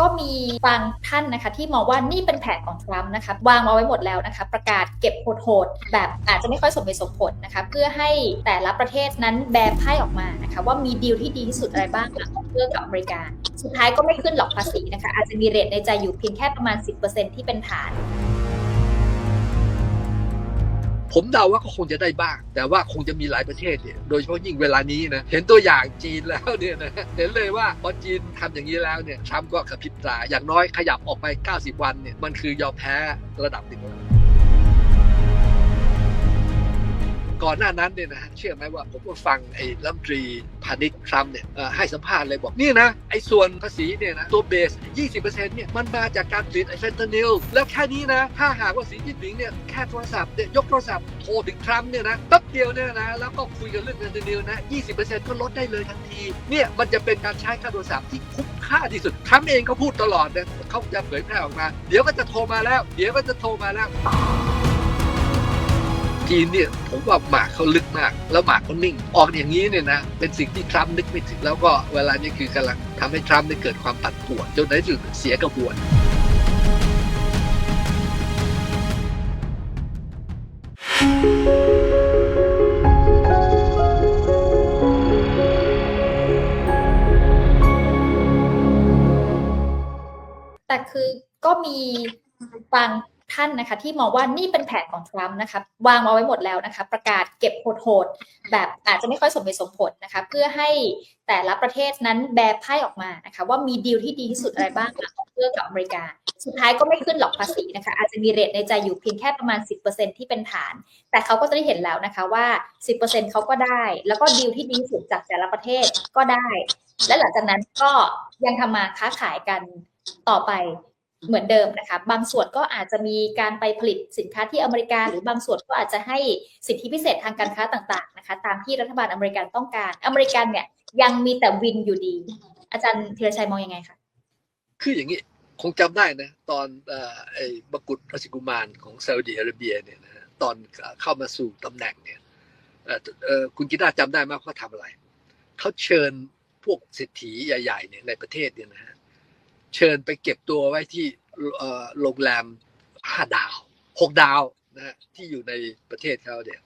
ก็มีบางท่านนะคะที่มองว่านี่เป็นแผนของทรัมป์นะคะวางมาไว้หมดแล้วนะคะ ประกาศเก็บโหดๆแบบอาจจะไม่ค่อยสมเหตุสมผลนะคะ เพื่อให้แต่ละประเทศนั้นแบร์ไพ่ออกมานะคะ ว่ามีดีลที่ดีที่สุดอะไรบ้างหลังเพื่อกับอเมริกา สุดท้ายก็ไม่ขึ้นหรอกภาษีนะคะ อาจจะมีเรทในใจอยู่เพียงแค่ประมาณ 10%ที่เป็นฐาน ผมเดาว่าก็คงจะได้บ้าง แต่ว่าคงจะมีหลายประเทศเนี่ยโดยเฉพาะยิ่งเวลานี้นะเห็นตัวอย่างจีนแล้วเนี่ยนะเห็นเลยว่าพอจีนทำอย่างนี้แล้วเนี่ยทรัมป์ก็กระพริบตาอย่างน้อยขยับออกไป 90 วันเนี่ยมันคือยอมแพ้ระดับหนึ่ง ก่อนหน้านั้นเนี่ยนะเชื่อไหมว่าผมก็ฟังไอ้รัฐมนตรีพาณิชย์ทรัมเนี่ยให้สัมภาษณ์เลยบอกนี่นะไอ้ส่วนภาษีเนี่ยนะตัวเบส 20%เนี่ยมันมาจากการผลิตไอ้เฟนตานิลแล้วแค่นี้นะ ถ้าหากว่าสีจิ้นผิงเนี่ยแค่โทรศัพท์เนี่ยยกโทรศัพท์โทรถึงทรัมเนี่ยนะแป๊บเดียวเนี่ยนะแล้วก็คุยกันเรื่องเฟนตานิลนะ 20%ก็ลดได้เลยทันทีเนี่ยมันจะเป็นการใช้ค่าโทรศัพท์ที่คุ้มค่าที่สุดทรัมเองก็พูดตลอดนะเขาจะเผยแพร่ออกมา เดี๋ยวก็จะโทรมาแล้ว เดี๋ยวก็จะโทรมาแล้ว จีนเนี่ยผมว่าหมากเขาลึกมาก แล้วหมากเขานิ่ง ออกอย่างนี้เนี่ยนะเป็นสิ่งที่ทรัมป์นึกไม่ถึงแล้วก็เวลานี้คือกำลังทำให้ทรัมป์ได้เกิดความปั่นป่วนจนในที่สุดเสียกระบวนแต่คือก็มีบาง ท่านนะคะ ที่มองว่านี่เป็นแผนของทรัมป์นะคะวางมาไว้หมดแล้วนะคะ ประกาศเก็บโหดๆแบบอาจจะไม่ค่อยสมเหตุสมผลนะคะ เพื่อให้แต่ละประเทศนั้นแบไพ่ออกมานะคะ ว่ามีดีลที่ดีที่สุดอะไรบ้างเรื่อกับอเมริกา สุดท้ายก็ไม่ขึ้นหรอกภาษีนะคะ อาจจะมีเรทในใจอยู่เพียงแค่ประมาณ 10%ที่เป็นฐาน แต่เขาก็จะได้เห็นแล้วนะคะว่า 10%เขาก็ได้ แล้วก็ดีลที่ดีที่สุดจากแต่ละประเทศก็ได้ และหลังจากนั้นก็ยังทำมาค้าขายกันต่อไป เหมือนเดิมนะคะ บางส่วนก็อาจจะมีการไปผลิตสินค้าที่อเมริกา หรือบางส่วนก็อาจจะให้สิทธิพิเศษทางการค้าต่างๆนะคะ ตามที่รัฐบาลอเมริกันต้องการ อเมริกันเนี่ยยังมีแต่วินอยู่ดี อาจารย์ธีรชัยมองยังไงคะคืออย่างนี้คงจำได้นะตอนอไอ้มกุฎราชกุมารของซาอุดิอาระเบียเนี่ยนะตอนเข้ามาสู่ตำแหน่งเนี่ยคุณกีตาร์จำได้มว่าเขาทำอะไรเขาเชิญพวกเศรษฐีใหญ่ ๆ เนี่ยในประเทศเนี่ยนะฮะเชิญไปเก็บตัวไว้ที่ โรงแรมห้าดาวหกดาวนะฮะที่อยู่ในประเทศเขาเนี่ย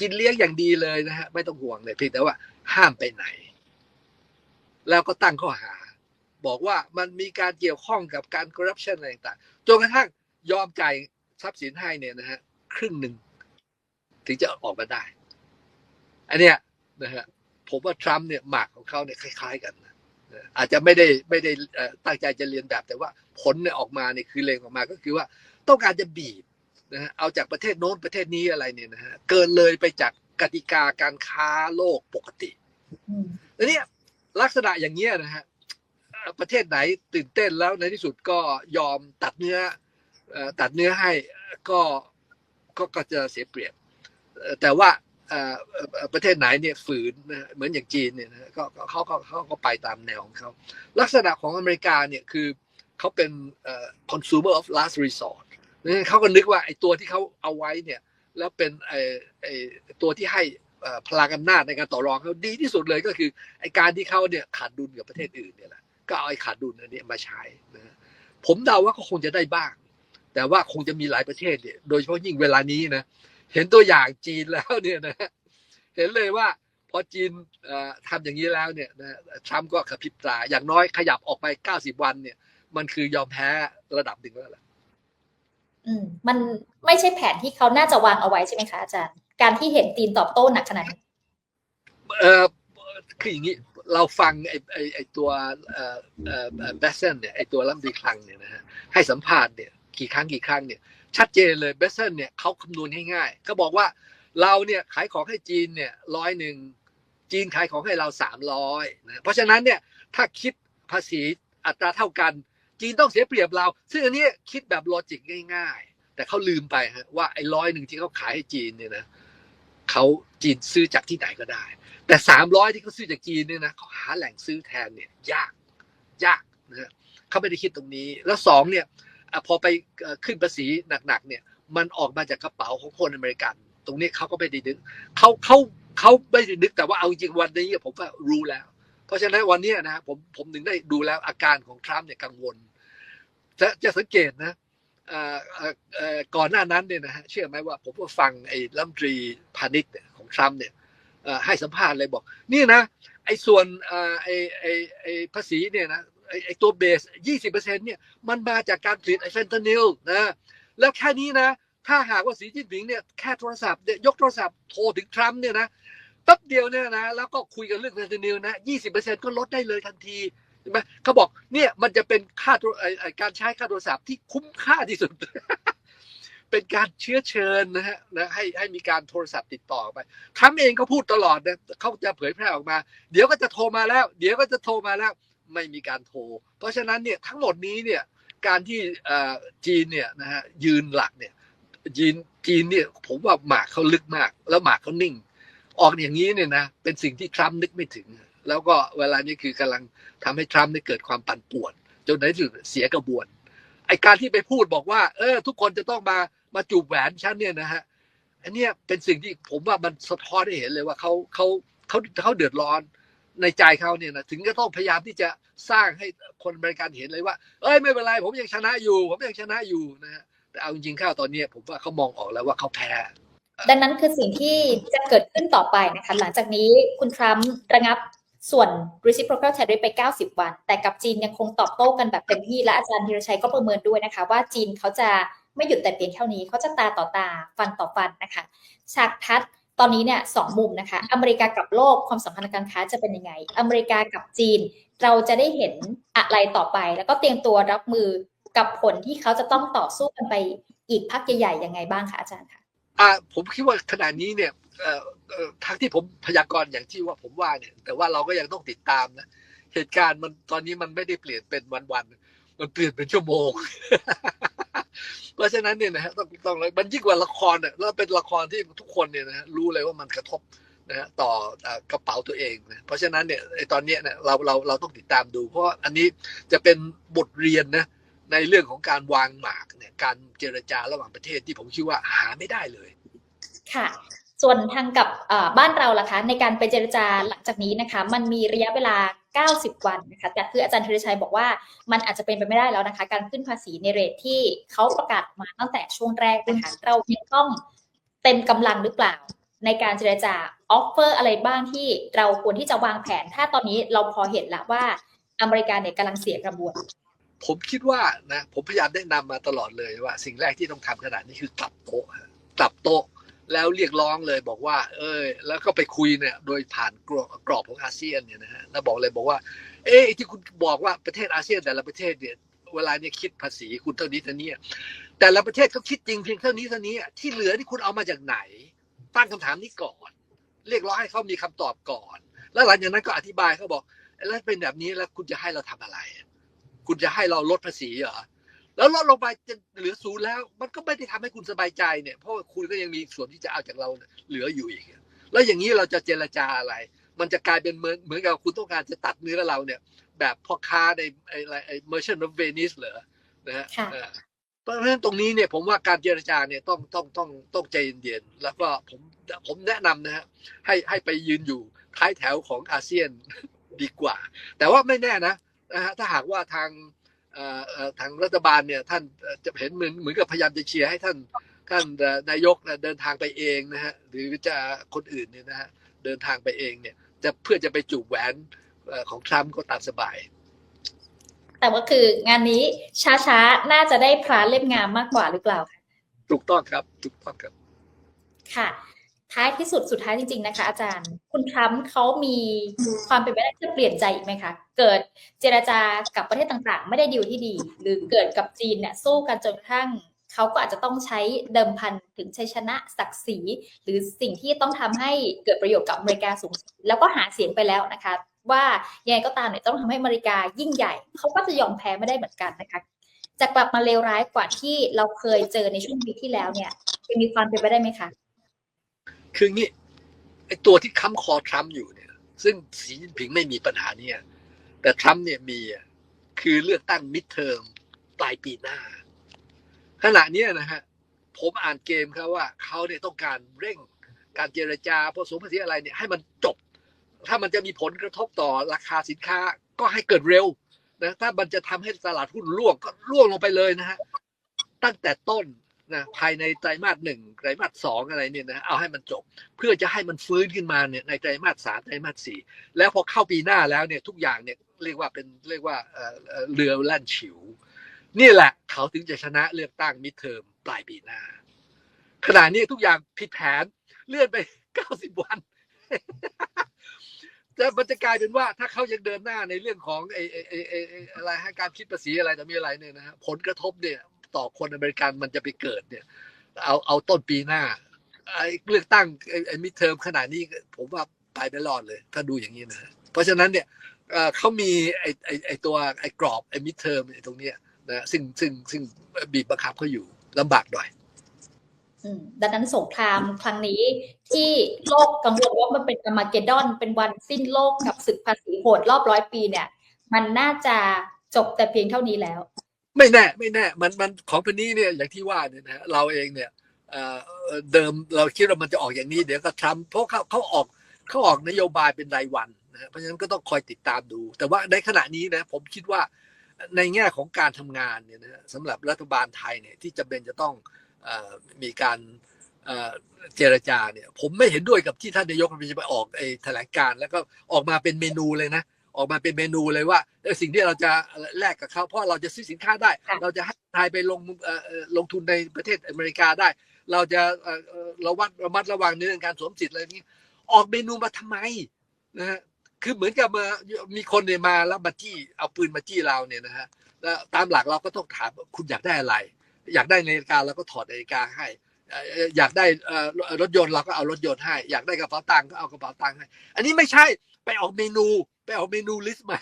กินเลี้ยงอย่างดีเลยนะฮะไม่ต้องห่วงเลยเพียงแต่ว่า ห้ามไปไหน แล้วก็ตั้งข้อหา บอกว่ามันมีการเกี่ยวข้องกับการคอร์รัปชันอะไรต่างๆจนกระทั่งยอมจ่ายทรัพย์สินให้เนี่ยนะฮะครึ่งหนึ่งถึงจะออกมาได้ อันเนี้ยนะฮะผมว่าทรัมป์เนี่ยหมากของเขาเนี่ยคล้าย ๆ กันนะ อาจจะไม่ได้ไม่ได้เอ่อตั้งใจจะเรียนแบบแต่ว่าผลเนี่ยออกมาเนี่ยคือเลงออกมาก็คือว่าต้องการจะบีบนะฮะเอาจากประเทศโน้นประเทศนี้อะไรเนี่ยนะฮะเกินเลยไปจากกติกาการค้าโลกปกติอืมแล้วเนี่ยลักษณะอย่างเงี้ยนะฮะเอ่อประเทศไหนตื่นเต้นแล้วในที่สุดก็ยอมตัดเนื้อเอ่อตัดเนื้อให้ก็ก็ก็จะเสียเปรียบเอ่อแต่ว่า ประเทศไหนเนี่ยฝืนนะเหมือนอย่างจีนเนี่ยนะก็เขาก็เขาก็ไปตามแนวของเขาลักษณะของอเมริกาเนี่ยคือเขาเป็น consumer of last resort นั้นเขาก็นึกว่าไอ้ตัวที่เขาเอาไว้เนี่ยแล้วเป็นไอ้ไอ้ตัวที่ให้พลังอำนาจในการต่อรองเขาดีที่สุดเลยก็คือไอ้การที่เขาเนี่ยขาดดุลกับประเทศอื่นเนี่ยแหละก็เอาไอ้ขาดดุลอันนี้มาใช้นะผมเดาว่าก็คงจะได้บ้าง แต่ว่าคงจะมีหลายประเทศเนี่ยโดยเฉพาะยิ่งเวลานี้นะ เห็นตัวอย่างจีนแล้วเนี่ยนะเห็นเลยว่าพอจีนเอ่อทำอย่างนี้แล้วเนี่ยนะทรัมป์ก็กระพริบตาอย่างน้อยขยับออกไป90วันเนี่ย มันคือยอมแพ้ระดับหนึ่งแล้วล่ะอืมมันไม่ใช่แผนที่เขาน่าจะวางเอาไว้ใช่ไหมคะอาจารย์ การที่เห็นจีนตอบโต้หนักขนาดนี้เออคืออย่างนี้เราฟังไอ้ไอ้ไอ้ตัวเอ่อเอ่อเบสเซนเนี่ยไอ้ตัวรัฐมนตรีคลังเนี่ยนะฮะให้สัมภาษณ์เนี่ย กี่ครั้งกี่ครั้งเนี่ยชัดเจนเลยเบสเซนเนี่ยเขาคำนวณง่ายๆเขาบอกว่าเราเนี่ยขายของให้จีนเนี่ยร้อยหนึ่งจีนขายของให้เราสามร้อยนะเพราะฉะนั้นเนี่ยถ้าคิดภาษีอัตราเท่ากัน จีนต้องเสียเปรียบเรา ซึ่งอันนี้คิดแบบโลจิกง่าย ๆ แต่เขาลืมไปฮะว่าไอ้ร้อยหนึ่งที่เขาขายให้จีนเนี่ยนะเขาจีนซื้อจากที่ไหนก็ได้ แต่สามร้อยที่เขาซื้อจากจีนเนี่ยนะเขาหาแหล่งซื้อแทนเนี่ยยากยากนะเขาไม่ได้คิดตรงนี้ แล้วสองเนี่ย พอไปขึ้นภาษีหนักๆเนี่ย มันออกมาจากกระเป๋าของคนอเมริกัน ตรงนี้เขาก็ไม่ได้นึกเขาเขาเขาไม่ได้นึกแต่ว่าเอาจริงวันนี้ผมว่ารู้แล้ว เพราะฉะนั้นวันนี้นะผมผมถึงได้ดูแล้วอาการของทรัมป์เนี่ยกังวลจะจะสังเกตนะก่อนหน้านั้นเนี่ยนะฮะเชื่อไหมว่าผมก็ฟังไอ้รัมตรีพาณิชย์ของทรัมป์เนี่ยให้สัมภาษณ์เลยบอก นี่นะไอ้ส่วนไอ้ไอ้ไอ้ภาษีเนี่ยนะ ไอ้ตัวเบส 20%เนี่ยมันมาจากการผลิตไอ้เฟนตานิลนะแล้วแค่นี้นะ ถ้าหากว่าสีจิ้นผิงเนี่ยแค่โทรศัพท์เนี่ยยกโทรศัพท์โทรถึงทรัมป์เนี่ยนะแป๊บเดียวเนี่ยนะแล้วก็คุยกันเรื่องเฟนตานิลนะ20%ก็ลดได้เลยทันทีใช่ไหมเขาบอกเนี่ยมันจะเป็นค่าโทรไอการใช้ค่าโทรศัพท์ที่คุ้มค่าที่สุด เป็นการเชื้อเชิญนะฮะนะให้ให้มีการโทรศัพท์ติดต่อไปทรัมป์เองก็พูดตลอดนะเขาจะเผยแพร่ออกมา เดี๋ยวก็จะโทรมาแล้ว เดี๋ยวก็จะโทรมาแล้ว ไม่มีการโทร เพราะฉะนั้นเนี่ยทั้งหมดนี้เนี่ยการที่จีนเนี่ยนะฮะยืนหลักเนี่ยจีนจีนเนี่ยผมว่าหมากเขาลึกมาก แล้วหมากเขานิ่ง ออกอย่างนี้เนี่ยนะเป็นสิ่งที่ทรัมป์นึกไม่ถึง แล้วก็เวลานี้คือกำลังทำให้ทรัมป์ได้เกิดความปั่นป่วน จนในที่สุดเสียกระบวนไอการที่ไปพูดบอกว่า เออ ทุกคนจะต้องมามาจูบแหวนฉันเนี่ยนะฮะอันเนี้ยเป็นสิ่งที่ผมว่ามันสะท้อนให้เห็นเลยว่าเขาเขาเขาเขาเดือดร้อน ในใจเขาเนี่ยนะถึงจะต้องพยายามที่จะสร้างให้คนบริการเห็นเลยว่า เอ้ยไม่เป็นไรผมยังชนะอยู่ ผมยังชนะอยู่นะฮะแต่เอาจริงๆข้าวตอนนี้ผมว่าเขามองออกแล้วว่าเขาแพ้ดังนั้นคือสิ่งที่จะเกิดขึ้นต่อไปนะคะหลังจากนี้คุณทรัมป์ระงับส่วน reciprocal tariff ไป 90 วัน แต่กับจีนยังคงตอบโต้กันแบบเต็มที่และอาจารย์ธีรชัยก็ประเมินด้วยนะคะ ว่าจีนเขาจะไม่หยุดแต่เพียงเท่านี้เขาจะตาต่อตาฟันต่อฟันนะคะฉากทัด ตอนนี้เนี่ยสองมุมนะคะ อเมริกากับโลกความสัมพันธ์การค้าจะเป็นยังไง อเมริกากับจีน เราจะได้เห็นอะไรต่อไป แล้วก็เตรียมตัวรับมือกับผลที่เขาจะต้องต่อสู้กันไปอีกพักใหญ่ๆยังไงบ้างคะอาจารย์คะอ่าผมคิดว่าขณะนี้เนี่ยเอ่อเอ่อทางที่ผมพยากรณ์อย่างที่ว่าผมว่าเนี่ย แต่ว่าเราก็ยังต้องติดตามนะเหตุการณ์มันตอนนี้มันไม่ได้เปลี่ยนเป็นวันๆมันเปลี่ยนเป็นชั่วโมง เพราะฉะนั้นเนี่ยนะฮะต้องต้องมันยิ่งกว่าละครเนี่ยแล้วเป็นละครที่ทุกคนเนี่ยนะฮะรู้เลยว่ามันกระทบนะฮะต่อกระเป๋าตัวเองนะเพราะฉะนั้นเนี่ยไอ้ตอนเนี้ยเนี่ยเราเราเราต้องติดตามดู เพราะอันนี้จะเป็นบทเรียนนะในเรื่องของการวางหมากเนี่ยการเจรจาระหว่างประเทศที่ผมคิดว่าหาไม่ได้เลย ค่ะ ส่วนทางกับบ้านเราล่ะคะ ในการไปเจรจาหลังจากนี้นะคะ มันมีระยะเวลา 90 วันนะคะแต่คืออาจารย์ธีรชัยบอกว่ามันอาจจะเป็นไปไม่ได้แล้วนะคะ การขึ้นภาษีในเรทที่เขาประกาศมาตั้งแต่ช่วงแรกนะคะเรายังต้องเต็มกำลังหรือเปล่า ในการเจรจาออฟเฟอร์อะไรบ้างที่เราควรที่จะวางแผน ถ้าตอนนี้เราพอเห็นแล้วว่าอเมริกาเนี่ยกำลังเสียกระบวนผมคิดว่านะผมพยายามแนะนำมาตลอดเลยว่า สิ่งแรกที่ต้องทำขนาดนี้คือกลับโต๊ะกลับโต๊ะ แล้วเรียกร้องเลยบอกว่า เออแล้วก็ไปคุยเนี่ยโดยผ่านกรอบรอบของอาเซียนเนี่ยนะฮะแล้วบอกเลยบอกว่า เอ๊ะที่คุณบอกว่าประเทศอาเซียนแต่ละประเทศเนี่ยเวลาเนี่ยคิดภาษีคุณเท่านี้เท่านี้แต่ละประเทศเขาคิดจริงเพียงเท่านี้เท่านี้ที่เหลือที่คุณเอามาจากไหน ตั้งคำถามนี้ก่อน เรียกร้องให้เขามีคำตอบก่อน แล้วหลังจากนั้นก็อธิบายเขาบอกแล้วเป็นแบบนี้แล้วคุณจะให้เราทำอะไร คุณจะให้เราลดภาษีเหรอ แล้วลดลงไปจะเหลือศูนย์แล้ว มันก็ไม่ได้ทำให้คุณสบายใจเนี่ย เพราะว่าคุณก็ยังมีส่วนที่จะเอาจากเราเหลืออยู่อีก แล้วอย่างนี้เราจะเจรจาอะไร มันจะกลายเป็นเหมือนเหมือนกับคุณต้องการจะตัดเนื้อเราเนี่ย แบบพ่อค้าในไอ้อะไรไอ้ merchant of Venice เหรอนะฮะค่ะเออเพราะฉะนั้นตรงนี้เนี่ยผมว่าการเจรจาเนี่ยต้องต้องต้องต้องใจเย็นๆแล้วก็ผมผมแนะนำนะฮะให้ให้ไปยืนอยู่ท้ายแถวของอาเซียนดีกว่า แต่ว่าไม่แน่นะนะฮะถ้าหากว่าทางเอ่อเอ่อ ทางรัฐบาลเนี่ยท่านเอ่อจะเห็นเหมือนเหมือนกับพยายามจะเชียร์ให้ท่านท่านเอ่อนายกเนี่ยเดินทางไปเองนะฮะหรือจะคนอื่นเนี่ยนะฮะเดินทางไปเองเนี่ยจะเพื่อจะไปจูบแหวนเอ่อของทรัมป์ก็ตามสบาย แต่ว่าคืองานนี้ช้าๆ น่าจะได้พระเล่มงามมากกว่าหรือเปล่าคะถูกต้องครับ ถูกต้องครับ ค่ะ ท้ายที่สุดสุดท้ายจริง ๆ นะคะ อาจารย์ คุณทรัมป์เขามีความเป็นไปได้ที่จะเปลี่ยนใจอีกไหมคะ เกิดเจรจากับประเทศต่างๆ ไม่ได้ดีลที่ดี หรือเกิดกับจีนเนี่ยสู้กันจนกระทั่งเขาก็อาจจะต้องใช้เดิมพันถึงชัยชนะศักดิ์ศรีหรือสิ่งที่ต้องทำให้เกิดประโยชน์กับอเมริกาสูงสุดแล้วก็หาเสียงไปแล้วนะคะ ว่ายังไงก็ตามเนี่ยต้องทำให้อเมริกายิ่งใหญ่เขาก็จะยอมแพ้ไม่ได้เหมือนกันนะคะ จะกลับมาเลวร้ายกว่าที่เราเคยเจอในช่วงปีที่แล้วเนี่ยจะมีความเป็นไปได้ไหมคะ คืองี้ไอ้ตัวที่ค้ำคอทรัมป์อยู่เนี่ย ซึ่งสีจิ้นผิงไม่มีปัญหาเนี่ย แต่ทรัมป์เนี่ยมีคือเลือกตั้งมิดเทอมปลายปีหน้า ขณะนี้นะฮะผมอ่านเกมครับว่าเขาเนี่ยต้องการเร่งการเจรจาผสมภาษีอะไรเนี่ยให้มันจบ ถ้ามันจะมีผลกระทบต่อราคาสินค้าก็ให้เกิดเร็วนะถ้ามันจะทำให้ตลาดหุ้นร่วงก็ร่วงลงไปเลยนะฮะตั้งแต่ต้น นะภายในไตรมาสหนึ่งไตรมาสสองอะไรเนี่ยนะเอาให้มันจบ เพื่อจะให้มันฟื้นขึ้นมาเนี่ยในไตรมาสสามไตรมาสสี่แล้วพอเข้าปีหน้าแล้วเนี่ยทุกอย่างเนี่ยเรียกว่าเป็นเรียกว่าเอ่อเรือแล่นฉิวนี่แหละเขาถึงจะชนะเลือกตั้งมิดเทอมปลายปีหน้าขณะนี้ทุกอย่างผิดแผนเลื่อนไป90วันแต่มันจะกลายเป็นว่าถ้าเขายังเดินหน้าในเรื่องของไอ้ไอ้ไอ้ไอ้ไอ้อะไรให้การคิดภาษีอะไรแต่มีอะไรเนี่ยนะฮะผลกระทบเนี่ย ต่อคนอเมริกันมันจะไปเกิดเนี่ย เอาเอาต้นปีหน้าไอ้เลือกตั้งไอ้ไอ้มิดเทอมขนาดนี้ผมว่าไปไม่รอดเลย ถ้าดูอย่างนี้นะเพราะฉะนั้นเนี่ยเขามีไอ้ไอ้ไอ้ตัวไอ้กรอบไอ้มิดเทอมไอ้ตรงเนี้ยนะซึ่งซึ่งซึ่งบีบบังคับเขาอยู่ลำบากหน่อยดังนั้นสงครามครั้งนี้ที่โลกกังวลว่ามันเป็นอามาเกดดอนเป็นวันสิ้นโลกกับศึกภาษีโหดรอบร้อยปีเนี่ย มันน่าจะจบแต่เพียงเท่านี้แล้ว ไม่แน่ไม่แน่ มันมันของพันนี้เนี่ยอย่างที่ว่าเนี่ยนะฮะเราเองเนี่ยเอ่อเดิมเราคิดว่ามันจะออกอย่างนี้เดี๋ยวก็ทรัมป์เพราะเขาเขาออกเขาออกนโยบายเป็นรายวันนะเพราะฉะนั้นก็ต้องคอยติดตามดู แต่ว่าในขณะนี้นะผมคิดว่าในแง่ของการทำงานเนี่ยนะสำหรับรัฐบาลไทยเนี่ยที่จำเป็นจะต้องอมีการเจรจาเนี่ย ผมไม่เห็นด้วยกับที่ท่านนายกรัฐมนตรีไปออกไอ้แถลงการแล้วก็ออกมาเป็นเมนูเลยนะ ออกมาเป็นเมนูเลยว่าเออสิ่งที่เราจะแลกกับเขาเพราะเราจะซื้อสินค้าได้ค่ะเราจะให้ไทยไปลงเอ่อเอ่อลงทุนในประเทศอเมริกาได้ เราจะเอ่อเอ่อระวัดระมัดระวังในเรื่องการสวมสิทธิ์อะไรอย่างนี้ออกเมนูมาทำไมนะฮะคือเหมือนกับมามีคนเนี่ยมาแล้วมาจี้เอาปืนมาจี้เราเนี่ยนะฮะแล้วตามหลักเราก็ต้องถามว่าคุณอยากได้อะไร อยากได้นาฬิกาเราก็ถอดนาฬิกาให้เอยากได้รถยนต์เราก็เอารถยนต์ให้ อยากได้กระเป๋าตังค์ก็เอากระเป๋าตังค์ให้ อันนี้ไม่ใช่ไปออกเมนู ไปออกเมนูลิสต์มา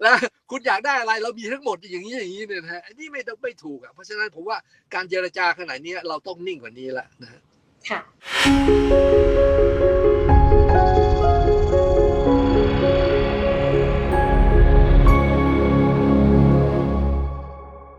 แล้วคุณอยากได้อะไรเรามีทั้งหมดอย่างนี้อย่างนี้เนี่ยนะฮะอันนี้ไม่ไม่ถูกอะเพราะฉะนั้นผมว่าการเจรจาขนาดนี้เราต้องนิ่งกว่านี้ละนะค่ะ